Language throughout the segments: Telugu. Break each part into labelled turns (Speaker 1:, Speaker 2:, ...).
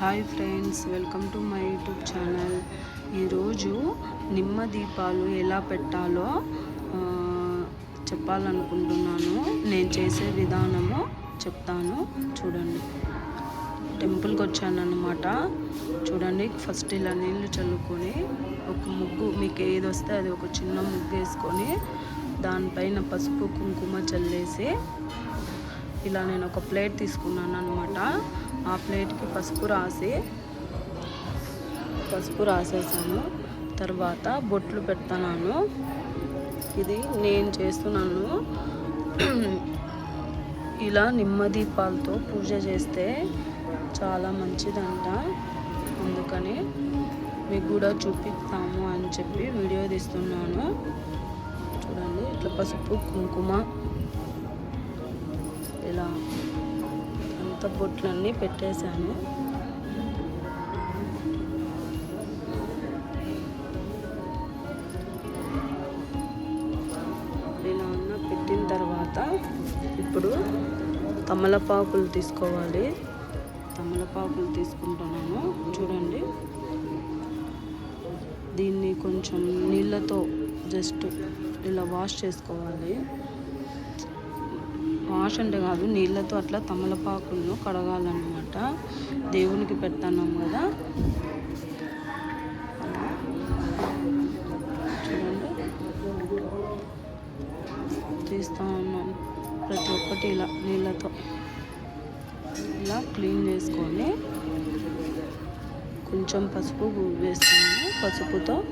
Speaker 1: Hi friends welcome to my YouTube channel. ఈరోజు నిమ్మ దీపాలు ఎలా పెట్టాలో చెప్పాలనుకుంటున్నాను. నేను చేసే విధానము చెప్తాను. చూడండి. టెంపుల్కి వచ్చాను అనమాట చూడండి ఫస్ట్ ఇలా నీళ్ళు చల్లుకొని ఒక ముగ్గు మీకు ఏది వస్తే అది ఒక చిన్న ముగ్గు వేసుకొని దానిపైన పసుపు కుంకుమ చల్లేసి ఇలా నేను ఒక ప్లేట్ తీసుకున్నాను అనమాట ఆ ప్లేట్కి పసుపు రాసి పసుపు రాసేసాను. తర్వాత బొట్లు పెడతాను. ఇది నేను చేస్తున్నాను. ఇలా నిమ్మ దీపాలతో పూజ చేస్తే చాలా మంచిదంట. అందుకని మీకు కూడా చూపిస్తాము అని చెప్పి వీడియో తీస్తున్నాను. చూడండి ఇట్లా పసుపు కుంకుమ. ఇలా అంత బొట్లన్నీ పెట్టేశాను. ఇలా అన్న పెట్టిన తర్వాత ఇప్పుడు తమలపాకులు తీసుకోవాలి. తమలపాకులు తీసుకుంటున్నాను చూడండి. దీన్ని కొంచెం నీళ్ళతో జస్ట్ ఇలా వాష్ చేసుకోవాలి. వాష్ అంటే కాదు నీళ్ళతో అట్లా తమలపాకులను కడగాలన్నమాట. దేవునికి పెడతాన్నాం కదా. చూడండి. తీస్తా ఉన్నాం ప్రతి ఒక్కటి ఇలా నీళ్ళతో. ఇలా క్లీన్ చేసుకొని కొంచెం పసుపు వేస్తున్నాను. పసుపుతో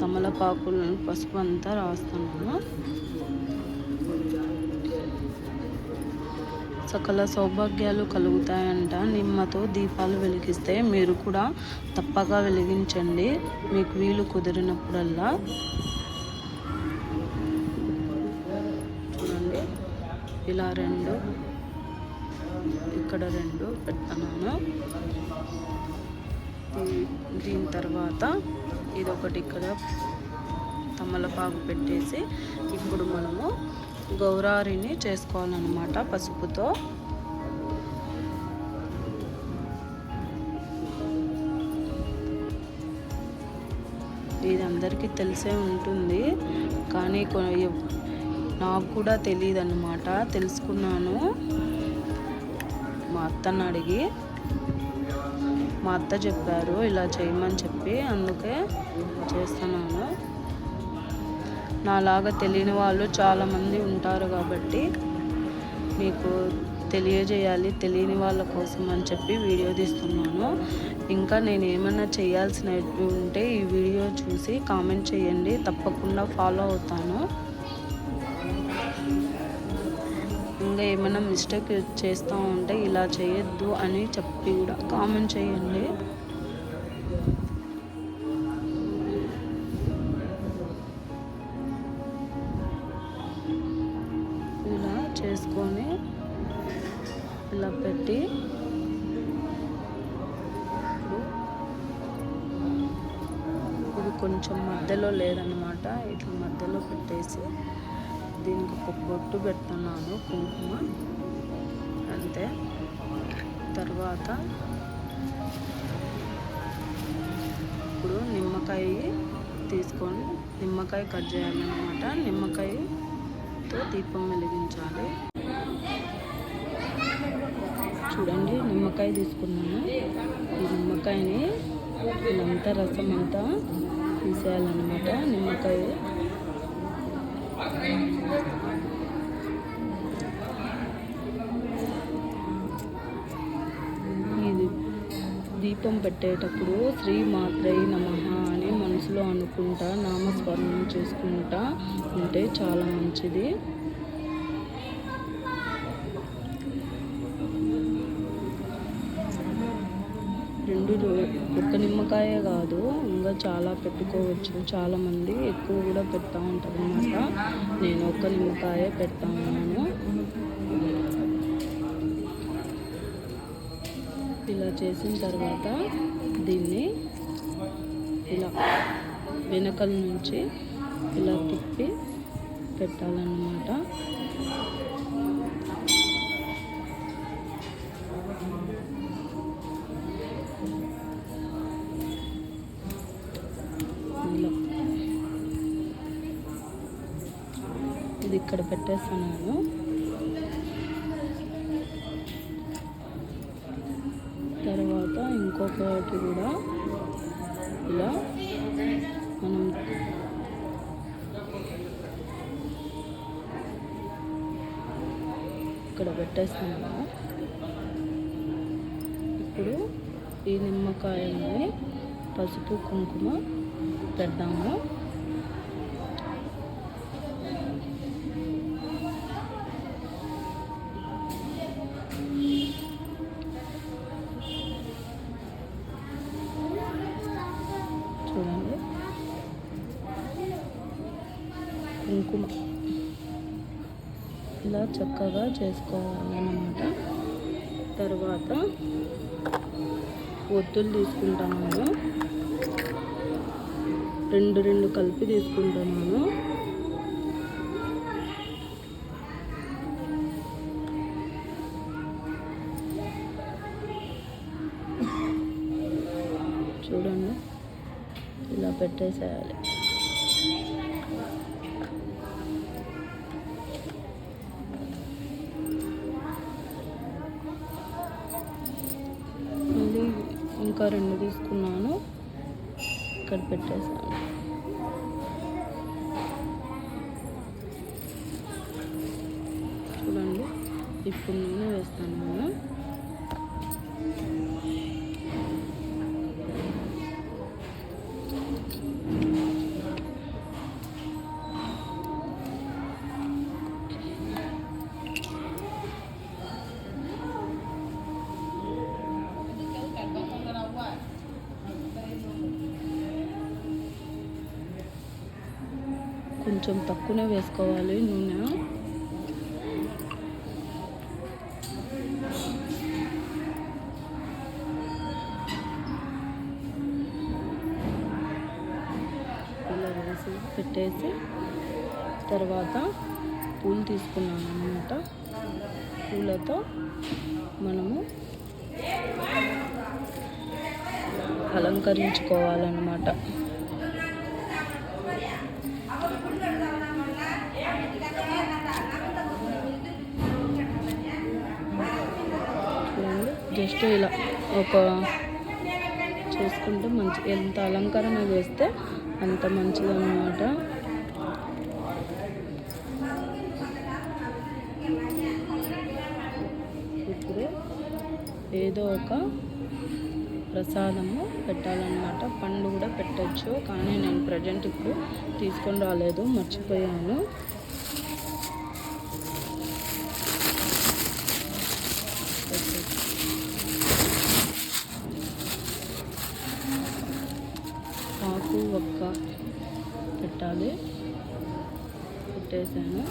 Speaker 1: తమలపాకులను పసుపు అంతా రాస్తున్నాను. సకల సౌభాగ్యాలు కలుగుతాయంట. నిమ్మతో దీపాలు వెలిగిస్తే మీరు కూడా తప్పక వెలిగించండి. మీకు వీలు కుదిరినప్పుడల్లా. చూడండి. ఇలా రెండు. ఇక్కడ రెండు పెడుతున్నాను దీని తర్వాత ఇదొకటి ఇక్కడ తమలపాకు పెట్టేసి ఇప్పుడు మనము గౌరారిని చేసుకోవాలన్నమాట పసుపుతో. ఇది అందరికీ తెలిసే ఉంటుంది. కానీ కొ- నాకు కూడా తెలియదు అన్నమాట తెలుసుకున్నాను. మా అత్తని అడిగి. మా అత్త చెప్పారు ఇలా చేయమని చెప్పి అందుకే చేస్తున్నాను. నాలాగా తెలియని వాళ్ళు చాలామంది ఉంటారు కాబట్టి మీకు తెలియజేయాలి తెలియని వాళ్ళ కోసం అని చెప్పి వీడియో తీస్తున్నాను. ఇంకా నేను ఏమైనా చేయాల్సినవి ఉంటే ఈ వీడియో చూసి కామెంట్ చేయండి. తప్పకుండా ఫాలో అవుతాను. ఇంకా ఏమైనా మిస్టేక్ చేస్తూ ఉంటే ఇలా చేయొద్దు అని చెప్పి కూడా కామెంట్ చేయండి. లేదనమాట ఇట్లా మధ్యలో పెట్టేసి దీనికి ఒక బొట్టు పెడుతున్నాను కుంకుమ. అంతే. తర్వాత ఇప్పుడు నిమ్మకాయ తీసుకొని నిమ్మకాయ కట్ చేయాలన్నమాట. నిమ్మకాయతో దీపం వెలిగించాలి. చూడండి నిమ్మకాయ తీసుకున్నాను. ఈ నిమ్మకాయని ఇదంతా రసం అంతా తీసేయాలన్నమాట నిమ్మకాయ. ఇది దీపం పెట్టేటప్పుడు శ్రీ మాత్రై నమః అని మనసులో అనుకుంటా నామస్మరణం చేసుకుంటా ఉంటే చాలా మంచిది. రెండు ఒక్క నిమ్మకాయే కాదు ఇంకా చాలా పెట్టుకోవచ్చు. చాలామంది ఎక్కువ కూడా పెడతా ఉంటారు అనమాట నేను ఒక్క నిమ్మకాయ పెడతా ఉన్నాను. ఇలా చేసిన తర్వాత దీన్ని ఇలా వెనకల నుంచి ఇలా తిప్పి పెట్టాలన్నమాట. ఇది ఇక్కడ పెట్టేస్తున్నాను. తర్వాత ఇంకొకటి కూడా ఇలా మనం ఇక్కడ పెట్టేస్తున్నాము. ఇప్పుడు ఈ నిమ్మకాయల్ని పసుపు కుంకుమ పెడదాము. కుంకుమ ఇలా చక్కగా చేసుకోవాలన్నమాట. తర్వాత ఒత్తులు తీసుకుంటాను రెండు రెండు కలిపి తీసుకుంటున్నాను చూడండి. ఇలా పెట్టేసేయాలి. మళ్ళీ ఇంకా రెండు తీసుకున్నాను. ఇక్కడ పెట్టేసాను చూడండి ఇప్పుడు నూనె వేస్తాను కొంచెం తక్కువనే వేసుకోవాలి నూనె. ఇలా వేసి పెట్టేసి తర్వాత పూలు తీసుకున్నాను అనమాట పూలతో మనము అలంకరించుకోవాలన్నమాట. జస్ట్ ఇలా ఒక చూసుకుంటే మంచి ఎంత అలంకరణ చేస్తే అంత మంచిది అన్నమాట. ఇప్పుడు ఏదో ఒక ప్రసాదము పెట్టాలన్నమాట. పండు కూడా పెట్టచ్చు కానీ నేను ప్రజెంట్ ఇప్పుడు తీసుకొని రాలేదు మర్చిపోయాను. పెట్టేసాను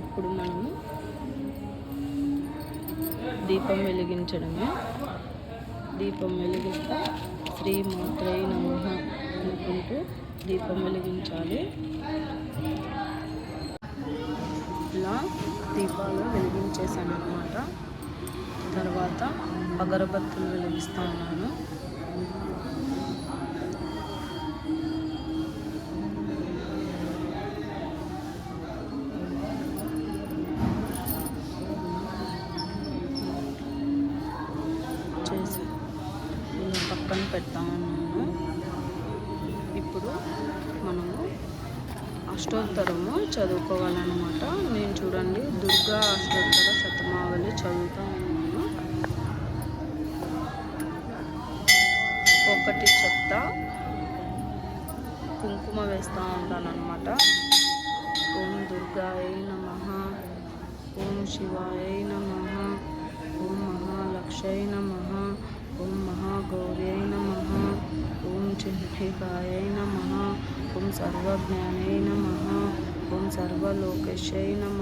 Speaker 1: ఇప్పుడు మనము దీపం వెలిగించడమే. దీపం వెలిగిస్తే శ్రీ మాత్రై నమః అనుకుంటూ దీపం వెలిగించాలి. ఇలా దీపాలు వెలిగించేసాను అనమాట తర్వాత అగరబత్తులు వెలిగిస్తా ఉన్నాను పక్కన పెడతా ఇప్పుడు మనము అష్టోత్తరము చదువుకోవాలన్నమాట. నేను చూడండి దుర్గా అష్టోత్తర శతమావళి చదువుతా ఉన్నాను. ఒకటి చెత్త కుంకుమ వేస్తూ ఉంటాను ఓం ఓం దుర్గాయ నమ. ఓం శివాయ నమ. ఓం మహాలక్ష్మై నమ. చింహికాయ నమ ఓం సర్వజ్ఞానై నమ ఓం సర్వలోకేశై నమ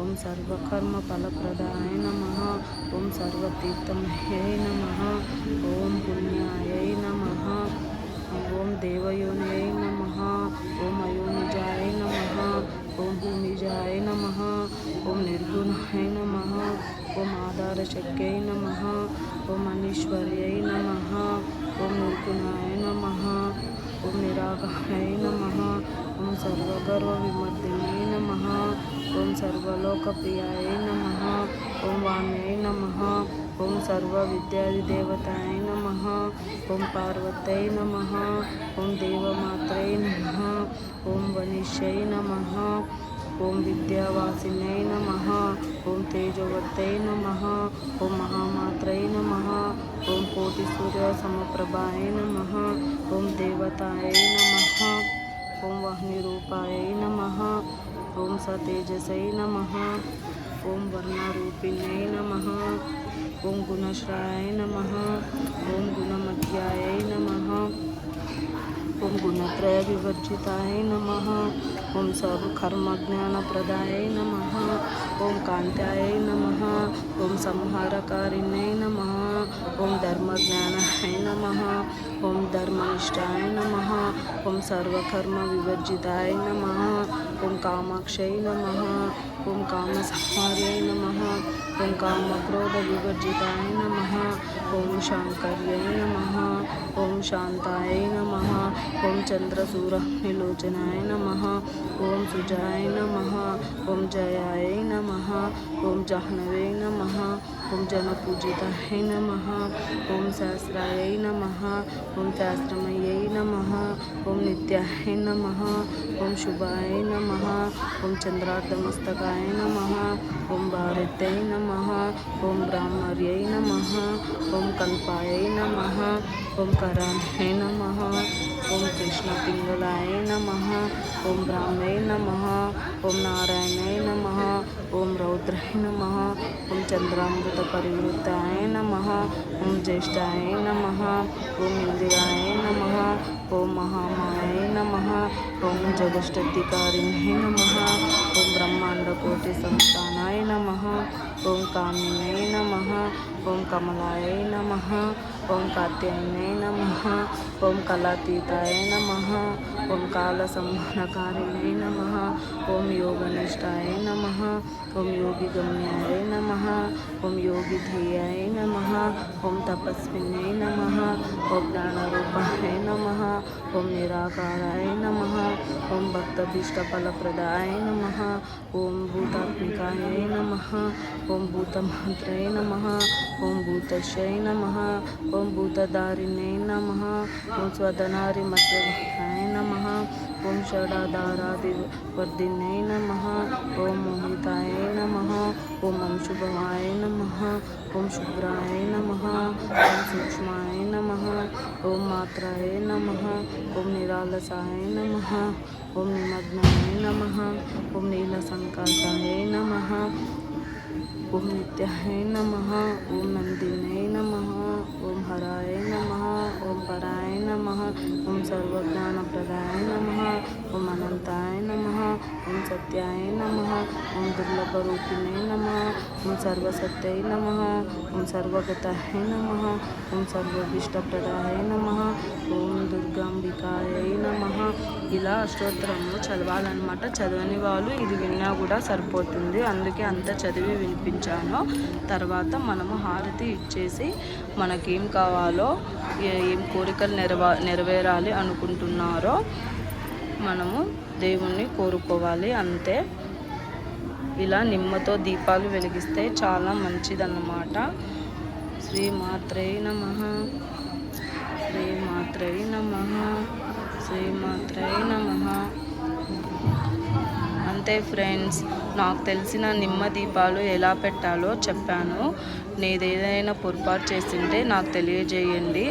Speaker 1: ఓం సర్వకర్మ ఫలప్రదాయ నమ ఓం సర్వతీర్థమయ్యై నమ ఓం పుణ్యాయై నమ ఓం దేవయోనై నమ ఓం అయోనిజాయ నమ ఓం భూమిజాయ నమ ఓం నిర్గుణాయ నమ ఓం ఆధారశక్యై నమ ఓం అనీశ్వర్యై నమ ఓం నిర్గుణాయ నమ ఓం నిరాకారాయ నమ ఓం సర్వగర్వ విమర్దినే నమ ఓం సర్వలోకప్రియాయ నమ ఓం వాణ్యై నమ ఓం సర్వ విద్యాధిదేవతాయ నమ ఓం పార్వతై నమ ఓం దేవమాత్రై నమ ఓం వనిష్యై నమ ఓం విద్యావాసిన్యై నమ ఓం తేజవర్తై నమ ఓం మహామాత్రై నమ ఓం కోటి సూర్య సమప్రభాయ నమ ఓం దేవతాయ నమ ఓం వాహినిరూపాయ నమ ఓం సతేజసై నమ ఓం వర్ణరూపిణ్యై నమ ఓం గుణశ్రాయ నమ ఓం గుణమధ్యాయ నమ ఓం గుణత్రయ వివర్జితాయ నమ ఓం సర్వకర్మజ్ఞానప్రదాయ నమ ఓం కాంత్యాయ నమ ఓం సంహారకారిణ్యై నమ ఓం ధర్మజ్ఞానాయ నమ ఓం ధర్మనిష్టాయ నమ ఓం సర్వకర్మ వివర్జితాయ నమ ఓం కామాక్షై నమ ఓం కామసంహార్యై నమ ఓం కామక్రోధ వివర్జితాయ నమ ఓం శాంకర్యై నమ ఓం శాంతాయ నమ ఓం చంద్రసూరనిలోచనాయ నమ ఓం సుజాయ నమ ఓం జయాయ నమ ఓం జాహ్నవే నమ ఓం జనపూజితాయ నమ ఓం శాస్త్రాయ నమ ఓం శాస్త్రమయ్యై నమ ఓం నిత్యాయ నమ ఓం శుభాయ నమ ఓం చంద్రార్ధమస్తకాయ నమ ఓం భారత్యై నమ ఓం బ్రాహ్మర్యై నమ ఓం కల్పాయ నమ ఓం కరాణ్యై నమ ఓం కృష్ణపింగళాయ నమ ఓం బ్రాహ్మై నమ ఓం నారాయణాయ నమ ఓం రౌద్రాయ నమ ఓం చంద్రామృత పరివృత్తాయ నమ ఓం జ్యేష్ఠాయ నమ ఓం ఇందిరాయ నమ ఓం మహామాయ నమ ఓం జగష్టధికారిణ్యై నమ ఓం బ్రహ్మాండకోటి సంస్థానాయ నమ ఓం కామిన్యై నమ ఓం కమలాయ నమ ఓం కాత్యాయనే నమ ఓం కళాతీతాయ నమ ఓం కాల సంహనకారిణే నమ ఓం యోగనిష్టాయ నమ ఓం యోగి గమ్యాయ నమ ఓం యోగి ధేయాయ నమ ఓం తపస్విన్యై నమ ఓం జ్ఞానరూపాయ నమ ఓం నిరాకారాయ నమ ఓం భక్తభీష్టఫలప్రదాయ నమ ఓం భూతాత్మికాయ నమ ఓం భూతమంత్రై నమ ఓం భూతశై నమ ఓం భూతధారిణై నమ ఓం స్వదనారి మధ్యకాయ నమ ఓం షడాధారాది వర్ధిన్యై నమ ఓం మోహితాయ నమ ఓం అంశుభవాయ నమ ఓం శుభ్రాయ నమ ఓం సూక్ష్మాయ నమ ఓం మాత్రాయ నమ ఓం నిరాలసాయ నమ ఓం నిమగ్నాయ నమ ఓం నీలసంకాసాయ నమ ఓం నిత్యాయ నమ ఓం నందినే నమ ఓం హరాయ నమ ఓం పరాయ నమ ఓం సర్వజ్ఞానప్రదాయ నమ ఓం అనంతాయ నమ ఓం సత్యాయ నమ ఓం దుర్లభరూపిణే నమ ఓం సర్వసత్యై నమ ఓం సర్వగతాయ నమ ఓం సర్వభీష్టప్రదాయ నమ ఓం దుర్గాంబికాయ నమ ఇలా అష్టోత్తరము చదవాలన్నమాట. చదవని వాళ్ళు ఇది విన్నా కూడా సరిపోతుంది. అందుకే అంత చదివి వినిపించాను. తర్వాత మనము హారతి ఇచ్చేసి మనకేం కావాలో ఏం కోరికలు నెరవా నెరవేరాలి అనుకుంటున్నారో మనము దేవుణ్ణి కోరుకోవాలి. అంతే. ఇలా నిమ్మతో దీపాలు వెలిగిస్తే చాలా మంచిదన్నమాట. శ్రీమాత్రే నమ. శ్రీమాత్రే నమ. శ్రీమాత్రే నమ. అంతే ఫ్రెండ్స్ నాకు తెలిసిన నిమ్మ దీపాలు ఎలా పెట్టాలో చెప్పాను. నేదేదైనా పొరపాటు చేసింటే నాకు తెలియజేయండి.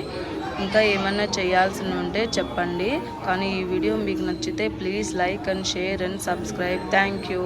Speaker 1: ఇంకా ఏమైనా చేయాల్సి ఉంటే చెప్పండి. కానీ ఈ వీడియో మీకు నచ్చితే please like and share and subscribe. Thank you.